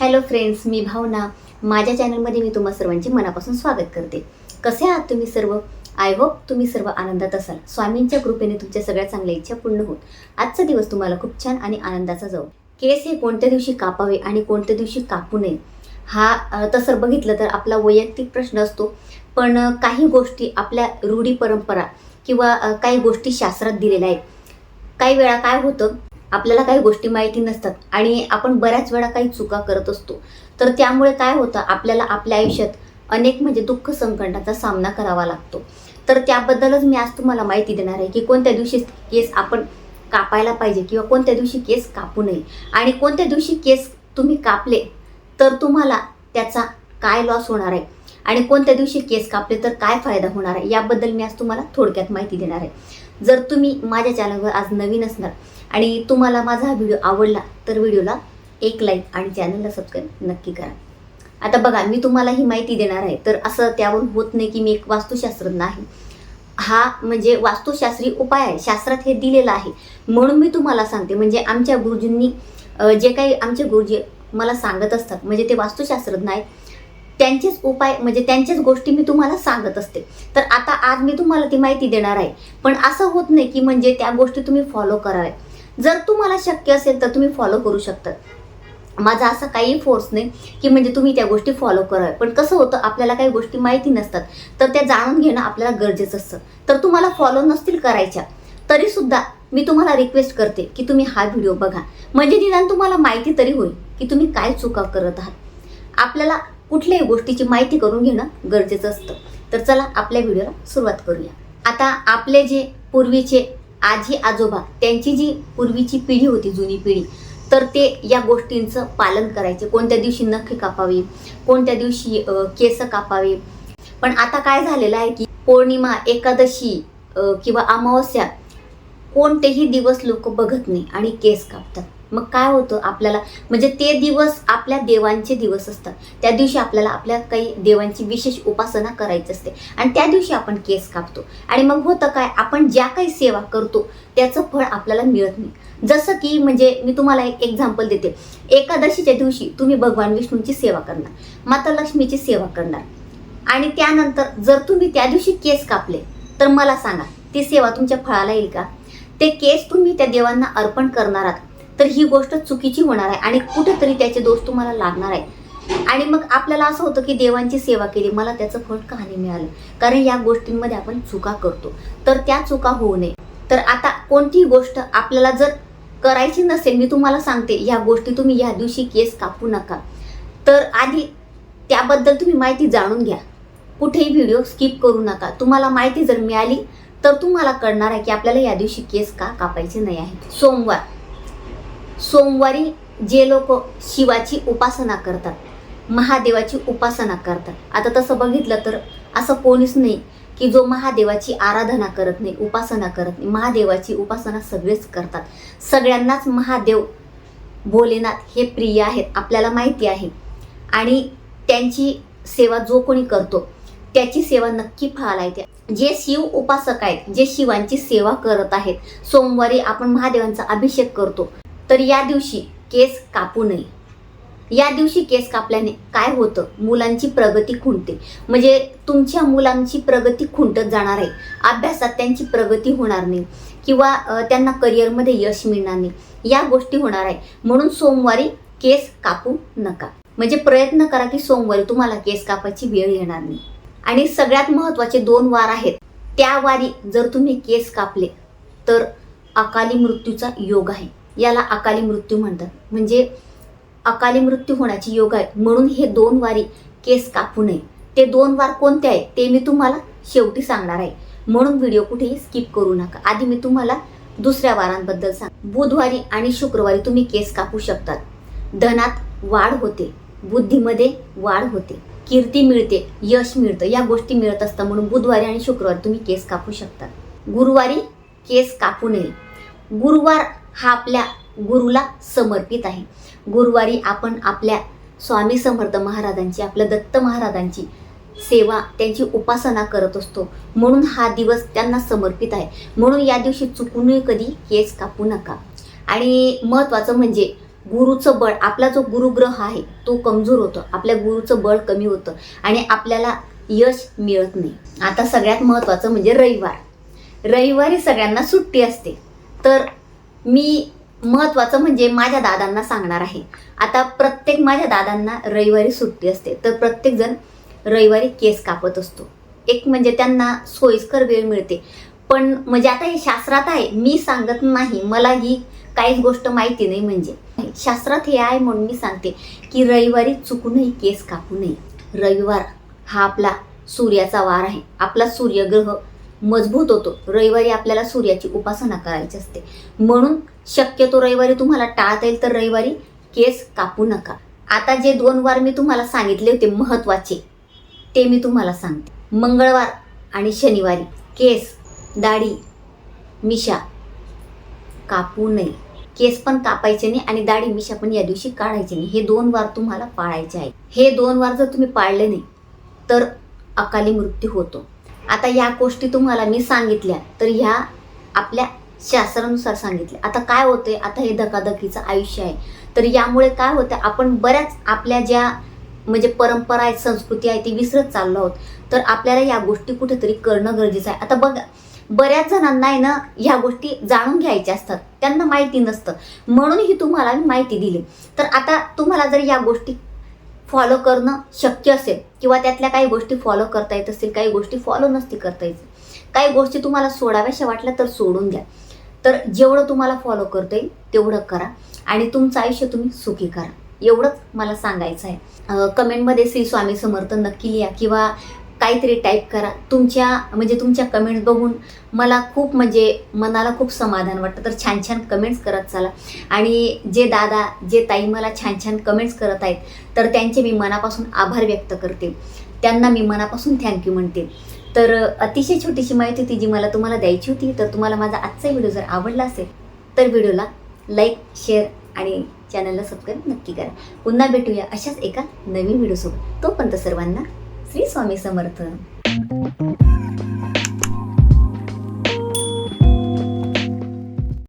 Hello friends मी भावना. माझ्या चॅनलमध्ये मी तुम्हा सर्वांचे मनापासून स्वागत करते. कसे आहात तुम्ही सर्व? आय होप तुम्ही सर्व आनंदात असाल. स्वामींच्या कृपेने तुमच्या सगळ्या चांगल्या इच्छा पूर्ण होत. आजचा दिवस तुम्हाला खूप छान आणि आनंदाचा जाऊ केस हे कोणत्या दिवशी कापावे आणि कोणत्या दिवशी कापू नये? हा तसं बघितलं तर आपला वैयक्तिक प्रश्न असतो. पण काही गोष्टी आपल्या रूढी परंपरा किंवा काही गोष्टी शास्त्रात दिलेल्या आहेत. काही वेळा काय होतं? आपल्याला काही गोष्टी माहिती नसतात आणि आपण बऱ्याच वेळा काही चुका करत असतो. तर त्यामुळे काय होतं आपल्याला आपल्या आयुष्यात अनेक म्हणजे दुःख संकटाचा सामना करावा लागतो. तर त्याबद्दलच मी आज तुम्हाला माहिती देणार आहे की कोणत्या दिवशी केस आपण कापायला पाहिजे किंवा कोणत्या दिवशी केस कापू नये. आणि कोणत्या दिवशी केस तुम्ही कापले तर तुम्हाला त्याचा काय लॉस होणार आहे? आणि कोणत्या दिवशी केस कापले तर काय फायदा होणार आहे? याबद्दल मी आज तुम्हाला थोडक्यात माहिती देणार आहे. जर तुम्ही माझ्या चॅनलवर आज नवीन असणार आणि तुम्हाला माझा हा व्हिडिओ आवडला तर व्हिडिओला एक लाईक आणि चॅनलला सबस्क्राईब नक्की करा. आता बघा मी तुम्हाला ही माहिती देणार आहे तर असं त्यावरून होत नाही की मी एक वास्तुशास्त्रज्ञ आहे हा म्हणजे वास्तुशास्त्री उपाय आहे शास्त्रात हे दिलेलं आहे. म्हणून मी तुम्हाला सांगते म्हणजे आमच्या गुरुजींनी जे काही आमचे गुरुजी मला सांगत असतात म्हणजे ते वास्तुशास्त्रज्ञ आहेत त्यांचेच उपाय म्हणजे त्यांच्याच गोष्टी मी तुम्हाला सांगत असते. तर आता आज मी तुम्हाला ती माहिती देणार आहे. पण असं होत नाही की म्हणजे त्या गोष्टी तुम्ही फॉलो कराव्या जर तुम्हाला शक्य असेल तर तुम्ही फॉलो करू शकता. माझा असा काही फोर्स नाही की म्हणजे तुम्ही त्या गोष्टी फॉलो कराव्या पण कसं होतं आपल्याला काही गोष्टी माहिती नसतात. तर त्या जाणून घेणं आपल्याला गरजेचं असतं. तर तुम्हाला फॉलो नसतील करायच्या तरीसुद्धा मी तुम्हाला रिक्वेस्ट करते की तुम्ही हा व्हिडिओ बघा. म्हणजे निदान तुम्हाला माहिती तरी होईल की तुम्ही काय चुका करत आहात. आपल्याला कुठल्याही गोष्टीची माहिती करून घेणं गरजेचं असतं. तर चला आपल्या व्हिडिओला सुरुवात करूया. आता आपले जे पूर्वीचे आजी आजोबा त्यांची जी पूर्वीची पिढी होती जुनी पिढी तर ते या गोष्टींचं पालन करायचे. कोणत्या दिवशी नखे कापावी कोणत्या दिवशी केस कापावे. पण आता काय झालेलं आहे की पौर्णिमा एकादशी किंवा अमावस्या कोणतेही दिवस लोक बघत नाही आणि केस कापतात. मग काय होतं आपल्याला? म्हणजे ते दिवस आपल्या देवांचे दिवस असतात. त्या दिवशी आपल्याला आपल्या काही देवांची विशेष उपासना करायची असते. आणि त्या दिवशी आपण केस कापतो. आणि मग होतं काय? आपण ज्या काही सेवा करतो त्याचं फळ आपल्याला मिळत नाही. जसं की म्हणजे मी तुम्हाला एक एक्झाम्पल देते. एकादशीच्या दिवशी तुम्ही भगवान विष्णूंची सेवा करणार. माता लक्ष्मीची सेवा करणार. आणि त्यानंतर जर तुम्ही त्या दिवशी केस कापले तर मला सांगा ती सेवा तुमच्या फळाला येईल का? ते केस तुम्ही त्या देवांना अर्पण करणार आहात. तर ही गोष्ट चुकीची होणार आहे आणि कुठेतरी त्याचे दोष तुम्हाला लागणार आहे. आणि मग आपल्याला असं होतं की देवांची सेवा केली मला त्याचं फळ कहाणी मिळालं? कारण या गोष्टींमध्ये आपण चुका करतो. तर त्या चुका होऊ नये. तर आता कोणतीही गोष्ट आपल्याला जर करायची नसेल मी तुम्हाला सांगते या गोष्टी तुम्ही या दिवशी केस कापू नका. तर आधी त्याबद्दल तुम्ही माहिती जाणून घ्या. कुठेही व्हिडिओ स्किप करू नका. तुम्हाला माहिती जर मिळाली तर तुम्हाला कळणार आहे की आपल्याला या दिवशी केस का कापायचे नाही आहे सोमवार. सोमवारी जे लोक शिवाची उपासना करतात महादेवाची उपासना करतात. आता तसं बघितलं तर असं कोणीच नाही की जो महादेवाची आराधना करत नाही उपासना करत नाही. महादेवाची उपासना सगळेच करतात. सगळ्यांनाच महादेव भोलेनाथ हे प्रिय आहेत आपल्याला माहिती आहे. आणि त्यांची सेवा जो कोणी करतो त्याची सेवा नक्की फळाला येते. जे शिव उपासक आहेत जे शिवांची सेवा करत आहेत सोमवारी आपण महादेवांचा अभिषेक करतो. तर या दिवशी केस कापू नये. या दिवशी केस कापल्याने काय होतं? मुलांची प्रगती खुंटते. म्हणजे तुमच्या मुलांची प्रगती खुंटत जाणार आहे. अभ्यासात त्यांची प्रगती होणार नाही. किंवा त्यांना करिअरमध्ये यश मिळणार नाही. या गोष्टी होणार आहे. म्हणून सोमवारी केस कापू नका. म्हणजे प्रयत्न करा की सोमवारी तुम्हाला केस कापायची वेळ येणार नाही. आणि सगळ्यात महत्त्वाचे दोन वार आहेत. त्या वारी जर तुम्ही केस कापले तर अकाली मृत्यूचा योग आहे. याला अकाली मृत्यू म्हणतात. म्हणजे अकाली मृत्यू होण्याची योग आहे म्हणून हे दोन वारी केस कापू नये. ते दोन वार कोणते आहे ते मी तुम्हाला शेवटी सांगणार आहे. म्हणून व्हिडिओ कुठेही स्किप करू नका. आधी मी तुम्हाला दुसऱ्या वारांबद्दल सांग. बुधवारी आणि शुक्रवारी तुम्ही केस कापू शकतात. धनात वाढ होते. बुद्धीमध्ये वाढ होते. कीर्ती मिळते. यश मिळतं. या गोष्टी मिळत असतात. म्हणून बुधवारी आणि शुक्रवारी तुम्ही केस कापू शकता गुरुवारी केस कापू नये. गुरुवार हा आपल्या गुरुला समर्पित आहे. गुरुवारी आपण आपल्या स्वामी समर्थ महाराजांची आपल्या दत्त महाराजांची सेवा त्यांची उपासना करत असतो. म्हणून हा दिवस त्यांना समर्पित आहे. म्हणून या दिवशी चुकूनही कधी केस कापू नका. आणि महत्त्वाचं म्हणजे गुरुचं बळ आपला जो गुरुग्रह आहे तो कमजोर होतो. आपल्या गुरुचं बळ कमी होतं आणि आपल्याला यश मिळत नाही. आता सगळ्यात महत्त्वाचं म्हणजे रविवार. रविवारी सगळ्यांना सुट्टी असते. तर मी महत्त्वाचं म्हणजे माझ्या दादांना सांगणार आहे. आता प्रत्येक माझ्या दादांना रविवारी सुट्टी असते. तर प्रत्येकजण रविवारी केस कापत असतो. एक म्हणजे त्यांना सोयीस्कर वेळ मिळते. पण म्हणजे आता हे शास्त्रात आहे. मी सांगत नाही. मला ही काहीच गोष्ट माहिती नाही म्हणजे. शास्त्रात हे आहे म्हणून मी सांगते की रविवारी चुकूनही केस कापू नये. रविवार हा आपला सूर्याचा वार आहे. आपला सूर्यग्रह मजबूत होतो. रविवारी आपल्याला सूर्याची उपासना करायची असते. म्हणून शक्यतो रविवारी तुम्हाला टाळता येईल तर रविवारी केस कापू नका. आता जे दोन वार मी तुम्हाला सांगितले होते महत्त्वाचे ते मी तुम्हाला सांगते. मंगळवार आणि शनिवारी केस दाढी मिशा कापू नये. केस पण कापायचे नाही आणि दाढी मिशा पण या दिवशी काढायचे नाही. हे दोन वार तुम्हाला पाळायचे आहे हे दोन वार जर तुम्ही पाळले नाही तर अकाली मृत्यू होतो. आता या गोष्टी तुम्हाला मी सांगितल्या तर ह्या आपल्या शास्त्रानुसार सांगितल्या. आता काय होते आता हे धकाधकीचं आयुष्य आहे. तर यामुळे काय होतं आपण बऱ्याच आपल्या ज्या म्हणजे परंपरा आहेत संस्कृती आहे ती विसरत चाललो आहोत. तर आपल्याला या गोष्टी कुठेतरी करणं गरजेचं आहे. आता बघा बऱ्याच जणांना आहे ना ह्या गोष्टी जाणून घ्यायच्या असतात. त्यांना माहिती नसतं. म्हणून ही तुम्हाला मी माहिती दिली. तर आता तुम्हाला जर या गोष्टी फॉलो करणं शक्य असेल किंवा त्यातल्या काही गोष्टी फॉलो करता येत असतील काही गोष्टी फॉलो नसती करता येतील काही गोष्टी तुम्हाला सोडाव्याशा वाटल्या तर सोडून द्या. तर जेवढं तुम्हाला फॉलो करता येईल तेवढं करा आणि तुमचं आयुष्य तुम्ही सुखी करा. एवढंच मला सांगायचं आहे. कमेंटमध्ये श्री स्वामी समर्थ नक्की लिहा किंवा काहीतरी टाईप करा. तुमच्या म्हणजे तुमच्या कमेंट्स बघून मला खूप म्हणजे मनाला खूप समाधान वाटतं. तर छान छान कमेंट्स करत चला. आणि जे दादा जे ताई मला छान छान कमेंट्स करत आहेत तर त्यांचे मी मनापासून आभार व्यक्त करते. त्यांना मी मनापासून थँक्यू म्हणते. तर अतिशय छोटीशी माहिती होती जी मला तुम्हाला द्यायची होती. तर तुम्हाला माझा आजचा व्हिडिओ जर आवडला असेल तर व्हिडिओला लाईक शेअर आणि चॅनलला सबस्क्राईब नक्की करा. पुन्हा भेटूया अशाच एका नवीन व्हिडिओसोबत तोपर्यंत सर्वांना श्री स्वामी समर्थ.